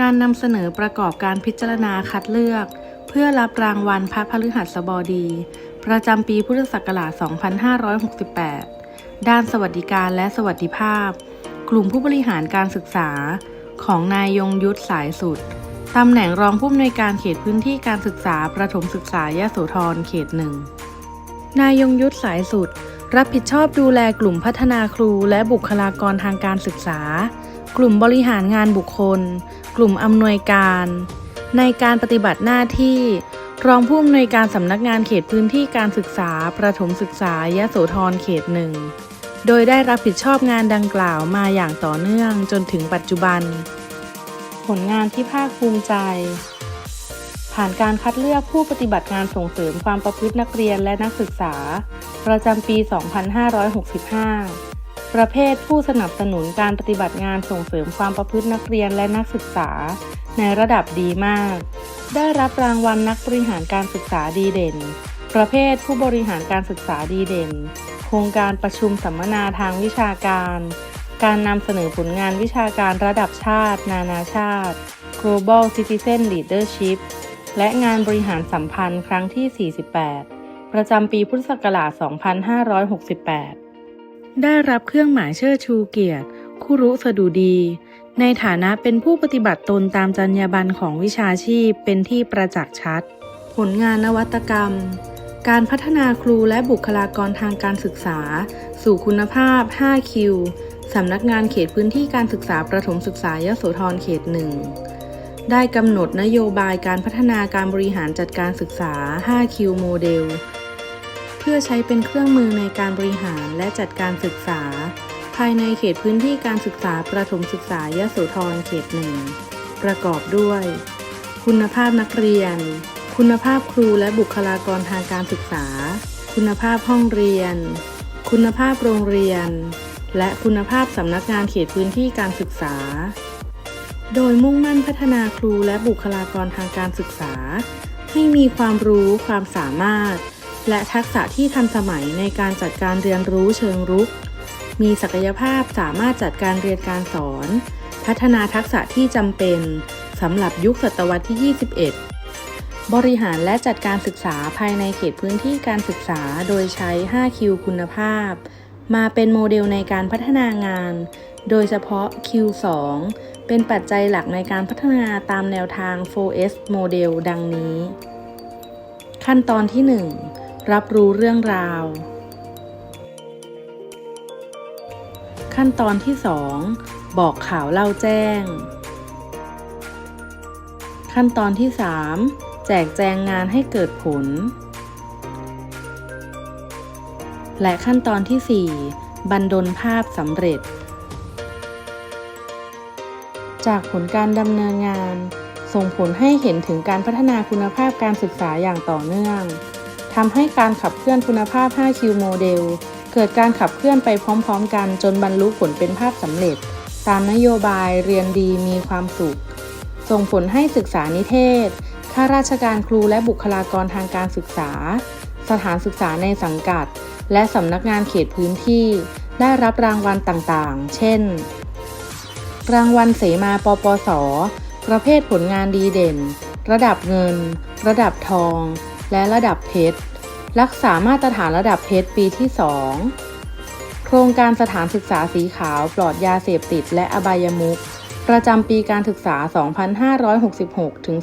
การนำเสนอประกอบการพิจารณาคัดเลือก เพื่อรับรางวัลพระพฤหัสบดี ประจำปีพุทธศักราช 2568 ด้านสวัสดิการและสวัสดิภาพ กลุ่มผู้บริหารการศึกษา ของนายยงยุทธสายสุดตำแหน่งรองผู้อำนวยการเขตพื้นที่การศึกษาประถมศึกษายโสธรเขตหนึ่งนายยงยุทธสายสุด รับผิดชอบดูแลกลุ่มพัฒนาครูและบุคลากรทางการศึกษา กลุ่มบริหารงานบุคคล กลุ่มอำนวยการ ในการปฏิบัติหน้าที่ รองผู้อำนวยการสำนักงานเขตพื้นที่การศึกษา ประถมศึกษายะโสธรเขตหนึ่ง โดยได้รับผิดชอบงานดังกล่าวมาอย่างต่อเนื่องจนถึงปัจจุบัน ผลงานที่ภาคภูมิใจ ผ่านการคัดเลือกผู้ปฏิบัติงานส่งเสริมความประพฤตินักเรียนและนักศึกษา ประจำปี 2565 ประเภทผู้สนับสนุนการปฏิบัติงานส่งเสริมความประพฤตินักเรียนและนักศึกษา ในระดับดีมาก ได้รับรางวัลนักบริหารการศึกษาดีเด่น ประเภทผู้บริหารการศึกษาดีเด่น โครงการประชุมสัมมนาทางวิชาการ การนำเสนอผลงานวิชาการระดับชาติ นานาชาติ Global Citizen Leadership และงานบริหารสัมพันธ์ครั้งที่ 48 ประจำปีพุทธศักราช 2568 ได้รับเครื่องหมายเชิดชูเกียรติคุรุสดุดี ในฐานะเป็นผู้ปฏิบัติตนตามจรรยาบรรณของวิชาชีพเป็นที่ประจักษ์ชัด ผลงานนวัตกรรม การพัฒนาครูและบุคลากรทางการศึกษา สู่คุณภาพ 5 คิวสำนักงานเขตพื้นที่การศึกษาประถมศึกษายโสธรเขตหนึ่งได้กำหนดนโยบายการพัฒนาการบริหารจัดการศึกษา 5 คิวโมเดล พื่อใช้เป็นเครื่องมือในการบริหารและจัดการศึกษา ภายในเขตพื้นที่การศึกษาประถมศึกษายโสธรเขตหนึ่งประกอบด้วย คุณภาพนักเรียน คุณภาพครูและบุคลากรทางการศึกษา คุณภาพห้องเรียน คุณภาพโรงเรียน และคุณภาพสำนักงานเขตพื้นที่การศึกษา โดยมุ่งมั่นพัฒนาครูและบุคลากรทางการศึกษา ให้มีความรู้ความสามารถ และทักษะที่ทันสมัยในการจัดการเรียนรู้เชิงรุก มีศักยภาพสามารถจัดการเรียนการสอน พัฒนาทักษะที่จำเป็นสำหรับยุคศตวรรษที่ 21 บริหารและจัดการศึกษาภายในเขตพื้นที่การศึกษาโดยใช้5คิวคุณภาพ มาเป็นโมเดลในการพัฒนางาน โดยเฉพาะ Q2 เป็นปัจจัยหลักในการพัฒนาตามแนวทาง 4S โมเดลดังนี้ ขั้นตอนที่ 1 รับรู้เรื่องราว ขั้นตอนที่ 2 บอกข่าวเล่าแจ้ง ขั้นตอนที่ 3 แจกแจงงานให้เกิดผล และขั้นตอนที่ 4 บันดลภาพสำเร็จ จากผลการดำเนินงานส่งผลให้เห็นถึงการพัฒนาคุณภาพการศึกษาอย่างต่อเนื่อง ทำให้การขับเคลื่อนคุณภาพ 5Q โมเดล เกิดการขับเคลื่อนไปพร้อมๆ กันจนบรรลุผลเป็นภาพสำเร็จ ตามนโยบายเรียนดีมีความสุข ส่งผลให้ศึกษานิเทศ ข้าราชการครูและบุคลากรทางการศึกษา สถานศึกษาในสังกัด และสำนักงานเขตพื้นที่ ได้รับรางวัลต่างๆ เช่น รางวัลเสมาปปส ประเภทผลงานดีเด่น ระดับเงิน ระดับทอง และระดับเพชร รักษามาตรฐานระดับเพชรปีที่ 2 โครงการสถานศึกษาสีขาวปลอดยาเสพติดและอบายมุขประจำปีการศึกษา 2566 ถึง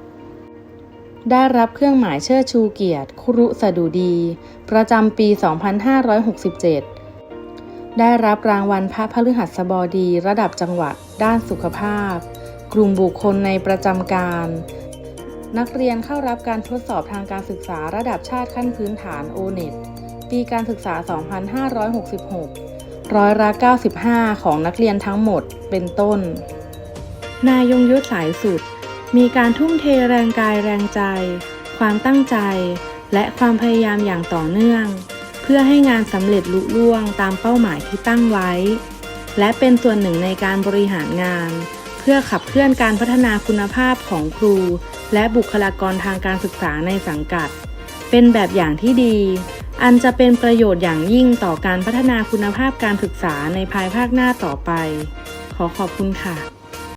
2567 ได้รับเครื่องหมายเชิดชูเกียรติ คุรุสดุดี ประจำปี 2567 ได้รับรางวัลพระพฤหัสบดีระดับจังหวัด ด้านสุขภาพ กลุ่มบุคคลในประจำการ นักเรียนเข้ารับการทดสอบทางการศึกษาระดับชาติขั้นพื้นฐาน O-NET ปีการศึกษา 2566 ร้อยละ95 ของนักเรียนทั้งหมด เป็นต้น นายยงยุทธสายสุด มีการทุ่มเทแรงกายแรงใจ ความตั้งใจ และความพยายามอย่างต่อเนื่อง เพื่อให้งานสำเร็จลุล่วงตามเป้าหมายที่ตั้งไว้ และเป็นส่วนหนึ่งในการบริหารงาน เพื่อขับเคลื่อนการพัฒนาคุณภาพของครู และบุคลากรทางการศึกษาในสังกัด เป็นแบบอย่างที่ดี อันจะเป็นประโยชน์อย่างยิ่งต่อการพัฒนาคุณภาพการศึกษาในภายภาคหน้าต่อไป ขอขอบคุณค่ะ